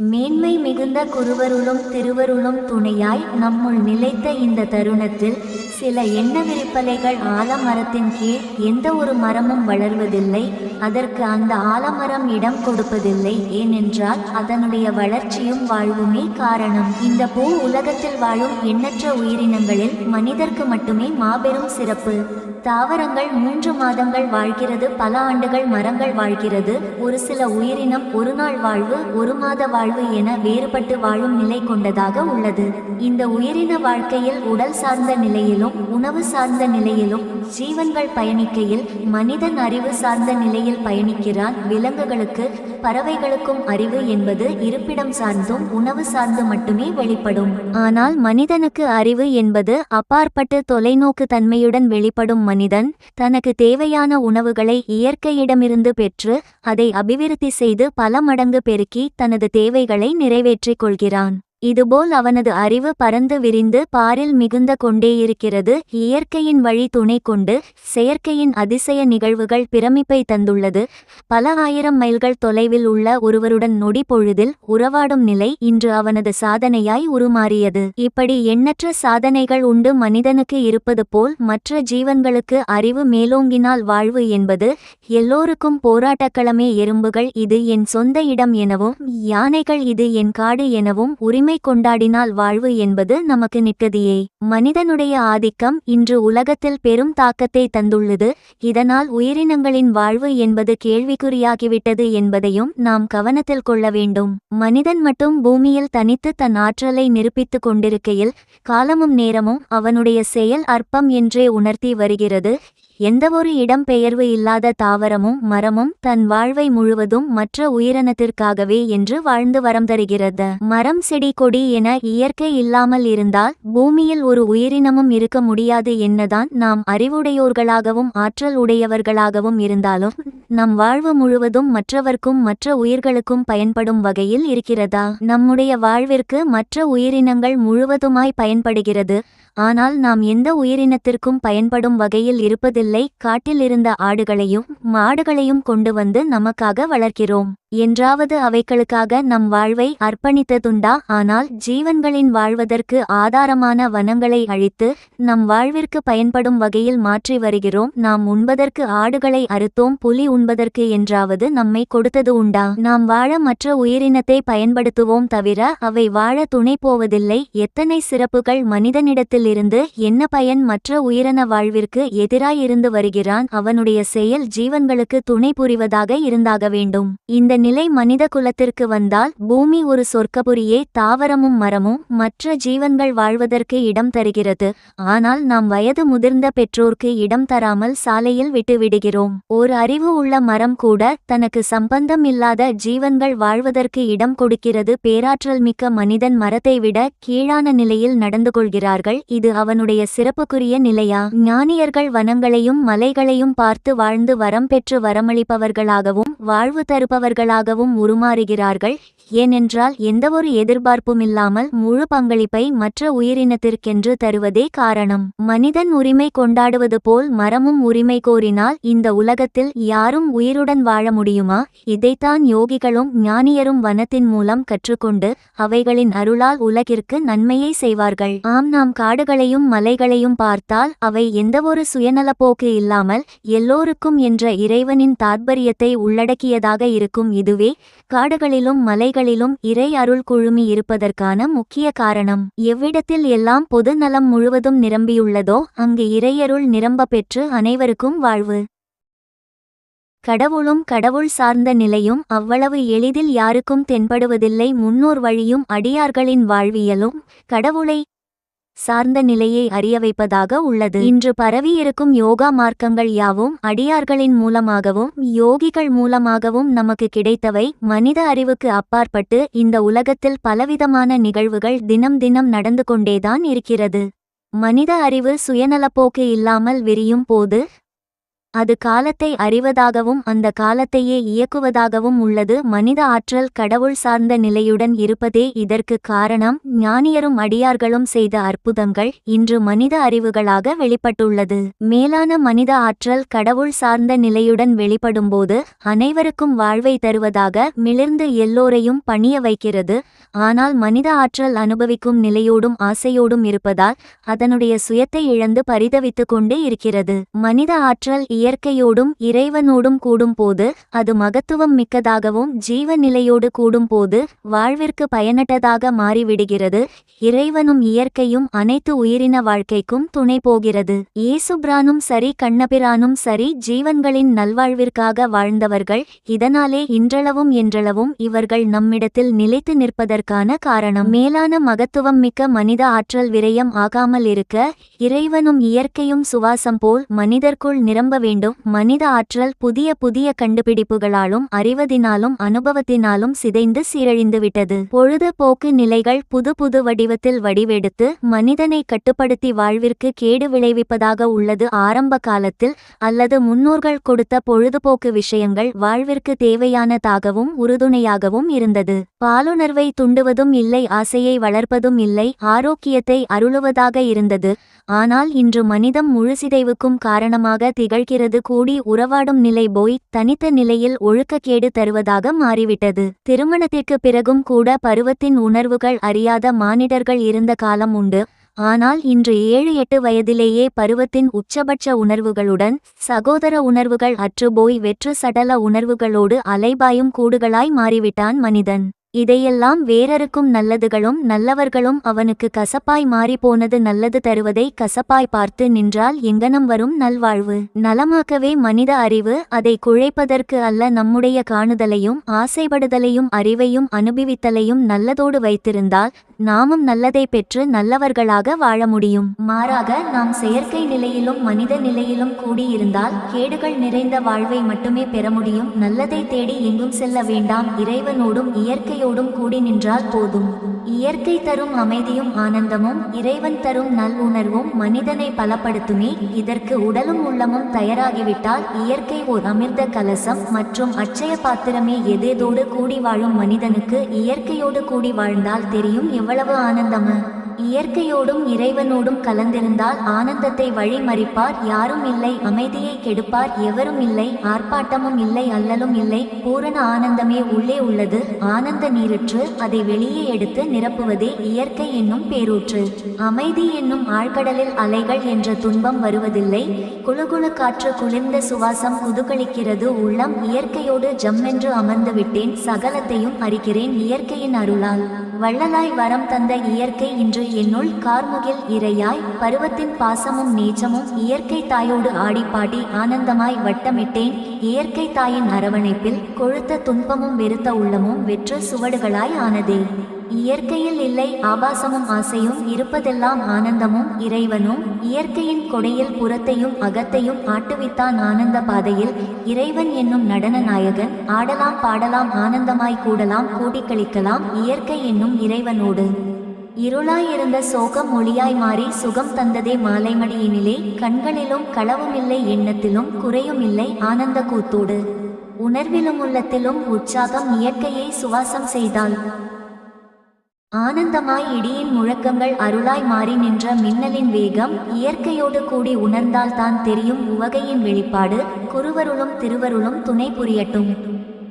மேன்மை மிகுந்த குருவருளும் திருவருளும் துணையாய் நம்முள் நிலைத்த இந்த தருணத்தில் சில எண்ண விரிப்பலைகள் ஆலமரத்தின் கீழ் எந்த ஒரு மரமும் வளர்வதில்லை. அதற்கு அந்த ஆலமரம் இடம் கொடுப்பதில்லை. ஏனென்றால் அதனுடைய வளர்ச்சியும் வாழ்வுமே காரணம். இந்த பூ உலகத்தில் வாழும் எண்ணற்ற உயிரினங்களில் மனிதர்க்கு மட்டுமே மாபெரும் சிறப்பு. தாவரங்கள் மூன்று மாதங்கள் வாழ்கிறது பல ஆண்டுகள் மரங்கள் வாழ்கிறது. ஒரு சில உயிரினம் ஒரு நாள் வாழ்வு ஒரு மாத வாழ்வு என வேறுபட்டு வாழும் நிலை கொண்டதாக உள்ளது. இந்த உயிரின வாழ்க்கையில் உடல் சார்ந்த நிலையிலும் உணவு சார்ந்த நிலையிலும் ஜீவன்கள் பயணிக்கையில் மனிதன் அறிவு சார்ந்த நிலையில் பயணிக்கிறான். விலங்குகளுக்கு பறவைகளுக்கும் அறிவு என்பது இருப்பிடம் சார்ந்தும் உணவு சார்ந்து மட்டுமே வெளிப்படும். ஆனால் மனிதனுக்கு அறிவு என்பது அப்பாற்பட்டு தொலைநோக்கு தன்மையுடன் வெளிப்படும் மனிதன் தனக்கு தேவையான உணவுகளை இயற்கையிடமிருந்து பெற்று அதை அபிவிருத்தி செய்து பல மடங்கு பெருக்கி தனது தேவைகளை நிறைவேற்றிக் கொள்கிறான். இதுபோல் அவனது அறிவு பறந்து விரிந்து பாரில் மிகுந்த கொண்டேயிருக்கிறது. இயற்கையின் வழி துணை கொண்டு செயற்கையின் அதிசய நிகழ்வுகள் பிரமிப்பை தந்துள்ளது. பல ஆயிரம் மைல்கள் தொலைவில் உள்ள ஒருவருடன் நொடி பொழுதில் உறவாடும் நிலை இன்று அவனது சாதனையாய் உருமாறியது. இப்படி எண்ணற்ற சாதனைகள் உண்டு மனிதனுக்கு இருப்பது போல் மற்ற ஜீவன்களுக்கு அறிவு மேலோங்கினால் வாழ்வு என்பது எல்லோருக்கும் போராட்டக்களமே எறும்புகள் இது என் சொந்த இடம் எனவும் யானைகள் இது என் காடு எனவும் உரிமை கொண்டாடினால் வாழ்வு என்பது நமக்கு நிற்கதியே. மனிதனுடைய ஆதிக்கம் இன்று உலகத்தில் பெரும் தாக்கத்தை தந்துள்ளது. இதனால் உயிரினங்களின் வாழ்வு என்பது கேள்விக்குறியாகிவிட்டது என்பதையும் நாம் கவனத்தில் கொள்ள வேண்டும். மனிதன் மட்டும் பூமியில் தனித்து தன் ஆற்றலை நிரூபித்துக் கொண்டிருக்கையில் காலமும் நேரமும் அவனுடைய செயல் அற்பம் என்றே உணர்த்தி வருகிறது. எந்தவொரு இடம்பெயர்வு இல்லாத தாவரமும் மரமும் தன் வாழ்வை முழுவதும் மற்ற உயிரினத்திற்காகவே என்று வாழ்ந்து வரம் தருகிறது. மரம் செடி கொடி என இயற்கை இல்லாமல் இருந்தால் பூமியில் ஒரு உயிரினமும் இருக்க முடியாது என்னதான் நாம் அறிவுடையோர்களாகவும் ஆற்றல் உடையவர்களாகவும் இருந்தாலும் நம் வாழ்வு முழுவதும் மற்றவர்க்கும் மற்ற உயிர்களுக்கும் பயன்படும் வகையில் இருக்கிறதா? நம்முடைய வாழ்விற்கு மற்ற உயிரினங்கள் முழுவதுமாய் பயன்படுகிறது. ஆனால் நாம் எந்த உயிரினத்திற்கும் பயன்படும் வகையில் இருப்பதில்லை. காட்டில் இருந்த ஆடுகளையும் மாடுகளையும் கொண்டு வந்து நமக்காக வளர்க்கிறோம். என்றாவது அவைகளுக்காக நம் வாழ்வை அர்ப்பணித்ததுண்டா? ஆனால் ஜீவன்களின் வாழ்வதற்கு ஆதாரமான வனங்களை அழித்து நம் வாழ்விற்கு பயன்படும் வகையில் மாற்றி வருகிறோம். நாம் உண்பதற்கு ஆடுகளை அறுத்தோம். புலி உண்பதற்கு என்றாவது நம்மை கொடுத்தது உண்டா? நாம் வாழ மற்ற உயிரினத்தை பயன்படுத்துவோம் தவிர அவை வாழ துணை போவதில்லை. எத்தனை சிறப்புகள் மனிதனிடத்திலிருந்து என்ன பயன் மற்ற உயிரின வாழ்விற்கு எதிராயிருந்து வருகிறான். அவனுடைய செயல் ஜீவன்களுக்கு துணை புரிவதாக இருந்தாக வேண்டும். இந்த நிலை மனித குலத்திற்கு வந்தால் பூமி ஒரு சொர்க்கபுரியே தாவரமும் மரமும் மற்ற ஜீவன்கள் வாழ்வதற்கு இடம் தருகிறது. ஆனால் நாம் வயது முதிர்ந்த பெற்றோர்க்கு இடம் தராமல் சாலையில் விட்டுவிடுகிறோம். ஓர் அறிவு உள்ள மரம் கூட தனக்கு சம்பந்தம் இல்லாத ஜீவன்கள் வாழ்வதற்கு இடம் கொடுக்கிறது. பேராற்றல் மிக்க மனிதன் மரத்தை விட கீழான நிலையில் நடந்து கொள்கிறார்கள். இது அவனுடைய சிறப்புக்குரிய நிலையா? ஞானியர்கள் வனங்களையும் மலைகளையும் பார்த்து வாழ்ந்து வரம் பெற்று வரமளிப்பவர்களாகவும் வாழ்வு தருப்பவர்களாகவும் உருமாறுகிறார்கள். ஏனென்றால் எந்தவொரு எதிர்பார்ப்புமில்லாமல் முழு பங்களிப்பை மற்ற உயிரினத்திற்கென்று தருவதே காரணம். மனிதன் உரிமை கொண்டாடுவது போல் மரமும் உரிமை கோரினால் இந்த உலகத்தில் யாரும் உயிருடன் வாழ முடியுமா? இதைத்தான் யோகிகளும் ஞானியரும் வனத்தின் மூலம் கற்றுக்கொண்டு அவைகளின் அருளால் உலகிற்கு நன்மையை செய்வார்கள். ஆம் நாம் காடுகளையும் மலைகளையும் பார்த்தால் அவை எந்தவொரு சுயநலப்போக்கு இல்லாமல் எல்லோருக்கும் என்ற இறைவனின் தாத்பரியத்தை உள்ளடக்கியதாக இருக்கும் இதுவே காடுகளிலும் மலைகளிலும் இறை அருள் குழுமி இருப்பதற்கான முக்கிய காரணம். எவ்விடத்தில் எல்லாம் பொது நலம் முழுவதும் நிரம்பியுள்ளதோ அங்கு இறையருள் நிரம்ப பெற்று அனைவருக்கும் வாழ்வு. கடவுளும் கடவுள் சார்ந்த நிலையும் அவ்வளவு எளிதில் யாருக்கும் தென்படுவதில்லை. முன்னோர் வழியும் அடியார்களின் வாழ்வியலும் கடவுளை சார்ந்த நிலையை அறிய வைப்பதாக உள்ளது. இன்று பரவியிருக்கும் யோகா மார்க்கங்கள் யாவும் அடியார்களின் மூலமாகவும் யோகிகள் மூலமாகவும் நமக்கு கிடைத்தவை மனித அறிவுக்கு அப்பாற்பட்டு இந்த உலகத்தில் பலவிதமான நிகழ்வுகள் தினம் தினம் நடந்து கொண்டேதான் இருக்கிறது. மனித அறிவு சுயநலப்போக்கு இல்லாமல் விரியும் போது அது காலத்தை அறிவதாகவும் அந்த காலத்தையே இயக்குவதாகவும் உள்ளது. மனித ஆற்றல் கடவுள் சார்ந்த நிலையுடன் இருப்பதே இதற்கு காரணம். ஞானியரும் அடியார்களும் செய்த அற்புதங்கள் இன்று மனித அறிவுகளாக வெளிப்பட்டுள்ளது. மேலான மனித ஆற்றல் கடவுள் சார்ந்த நிலையுடன் வெளிப்படும்போது அனைவருக்கும் வாழ்வை தருவதாக மிளிர்ந்து எல்லோரையும் பணிய வைக்கிறது. ஆனால் மனித ஆற்றல் அனுபவிக்கும் நிலையோடும் ஆசையோடும் இருப்பதால் அதனுடைய சுயத்தை இழந்து பரிதவித்துக் கொண்டு இருக்கிறது. மனித ஆற்றல் இய இயற்கையோடும் இறைவனோடும் கூடும்போது அது மகத்துவம் மிக்கதாகவும் ஜீவ நிலையோடு கூடும்போது வாழ்விற்கு பயனற்றதாக மாறிவிடுகிறது. இறைவனும் இயற்கையும் அனைத்து உயிரின வாழ்க்கைக்கும் துணை போகிறது. இயேசுபிரானும் சரி கண்ணபிரானும் சரி ஜீவன்களின் நல்வாழ்விற்காக வாழ்ந்தவர்கள் இதனாலே இன்றளவும் என்றளவும் இவர்கள் நம்மிடத்தில் நிலைத்து நிற்பதற்கான காரணம். மேலான மகத்துவம் மிக்க மனித ஆற்றல் விரயம் ஆகாமல் இருக்க இறைவனும் இயற்கையும் சுவாசம் போல் மனிதர்க்குள் நிரம்ப வேண்டும். மனித ஆற்றல் புதிய புதிய கண்டுபிடிப்புகளாலும் அறிவதினாலும் அனுபவத்தினாலும் சிதைந்து சீரழிந்துவிட்டது. பொழுதுபோக்கு நிலைகள் புது புது வடிவத்தில் வடிவெடுத்து மனிதனை கட்டுப்படுத்தி வாழ்விற்கு கேடு விளைவிப்பதாக உள்ளது. ஆரம்ப காலத்தில் அல்லது முன்னோர்கள் கொடுத்த பொழுதுபோக்கு விஷயங்கள் வாழ்விற்கு தேவையானதாகவும் உறுதுணையாகவும் இருந்தது. பாலுணர்வை துண்டுவதும் இல்லை ஆசையை வளர்ப்பதும் இல்லை ஆரோக்கியத்தை அருளுவதாக இருந்தது. ஆனால் இன்று மனிதம் முழுசிதைவுக்கும் காரணமாக திகழ்கிறது கூடி உறவாடும் நிலை போய் தனித்த நிலையில் ஒழுக்கக்கேடு தருவதாக மாறிவிட்டது. திருமணத்திற்கு பிறகும் கூட பருவத்தின் உணர்வுகள் அறியாத மானிடர்கள் இருந்த காலம் உண்டு. ஆனால் இன்று ஏழு எட்டு வயதிலேயே பருவத்தின் உச்சபட்ச உணர்வுகளுடன் சகோதர உணர்வுகள் அற்றுபோய் வெற்று சடல உணர்வுகளோடு அலைபாயும் கூடுகளாய் மாறிவிட்டான் மனிதன். இதையெல்லாம் வேறருக்கும் நல்லதுகளும் நல்லவர்களும் அவனுக்கு கசப்பாய் மாறிப்போனது நல்லது தருவதை கசப்பாய் பார்த்து நின்றால் எங்கனம் வரும் நல்வாழ்வு? நலமாக்கவே மனித அறிவு அதை குழைப்பதற்கு அல்ல நம்முடைய காணுதலையும் ஆசைப்படுதலையும் அறிவையும் அனுபவித்தலையும் நல்லதோடு வைத்திருந்தால் நாமும் நல்லதை பெற்று நல்லவர்களாக வாழ முடியும். மாறாக நாம் செயற்கை நிலையிலும் மனித நிலையிலும் கூடியிருந்தால் கேடுகள் நிறைந்த வாழ்வை மட்டுமே பெற முடியும். நல்லதை தேடி எங்கும் செல்ல வேண்டாம். இறைவனோடும் இயற்கையோடும் கூடி நின்றால் போதும். இயற்கை தரும் அமைதியும் ஆனந்தமும் இறைவன் தரும் நல்லுணர்வும் மனிதனை பலப்படுத்துமே. இதற்கு உடலும் உள்ளமும் தயாராகிவிட்டால் இயற்கை ஓர் அமிர்த கலசம் மற்றும் அட்சய பாத்திரமே. எதேதோடு கூடி வாழும் மனிதனுக்கு இயற்கையோடு கூடி வாழ்ந்தால் தெரியும். எவ்வளவு ஆனந்தமு? இயற்கையோடும் இறைவனோடும் கலந்திருந்தால் ஆனந்தத்தை வழிமறிப்பார். யாரும் இல்லை அமைதியை கெடுப்பார். எவரும் இல்லை ஆர்ப்பாட்டமும் இல்லை அல்லலும் இல்லை. பூரண ஆனந்தமே உள்ளே உள்ளது. ஆனந்த நீருற்று அதை வெளியே எடுத்து நிரப்புவதே இயற்கை என்னும் பேரூற்று. அமைதி என்னும் ஆழ்கடலில் அலைகள் என்ற துன்பம் வருவதில்லை. குழுகுழு காற்று குளிர்ந்த சுவாசம் குதுகலிக்கிறது உள்ளம் இயற்கையோடு ஜம்மென்று அமர்ந்து விட்டேன் சகலத்தையும் அறிகிறேன் இயற்கையின் அருளால். வள்ளலாய் வரம் தந்த இயற்கை இன்று என்னுள் கார்முகில் இரையாய் பருவத்தின் பாசமும் நேச்சமும் இயற்கை தாயோடு ஆடிப்பாடி ஆனந்தமாய் வட்டமிட்டேன். இயற்கை தாயின் அரவணைப்பில் கொழுத்த துன்பமும் வெறுத்த உள்ளமும் வெற்று சுவடுகளாய் ஆனதே. இயற்கையில் இல்லை ஆபாசமும் ஆசையும் இருப்பதெல்லாம் ஆனந்தமும் இறைவனும் இயற்கையின் கொடையில் புறத்தையும் அகத்தையும் ஆட்டுவித்தான் ஆனந்த பாதையில் இறைவன் என்னும் நடன நாயகன் ஆடலாம் பாடலாம் ஆனந்தமாய் கூடலாம் கூடிக்களிக்கலாம் இயற்கை என்னும் இறைவனோடு. இருளாயிருந்த சோகம் ஒளியாய் மாறி சுகம் தந்ததே மாலைமடியினிலே கண்களிலும் களவுமில்லை எண்ணத்திலும் குறையுமில்லை ஆனந்த கூத்தோடு. உணர்விலும் உள்ளத்திலும் உற்சாகம் இயற்கையை சுவாசம் செய்தாள். ஆனந்தமாய் இடியின் முழக்கங்கள் அருளாய் மாறி நின்ற மின்னலின் வேகம் இயற்கையோடு கூடி உணர்ந்தால் தான் தெரியும் உவகையின் வெளிப்பாடு குருவருளும் திருவருளும் துணை புரியட்டும்.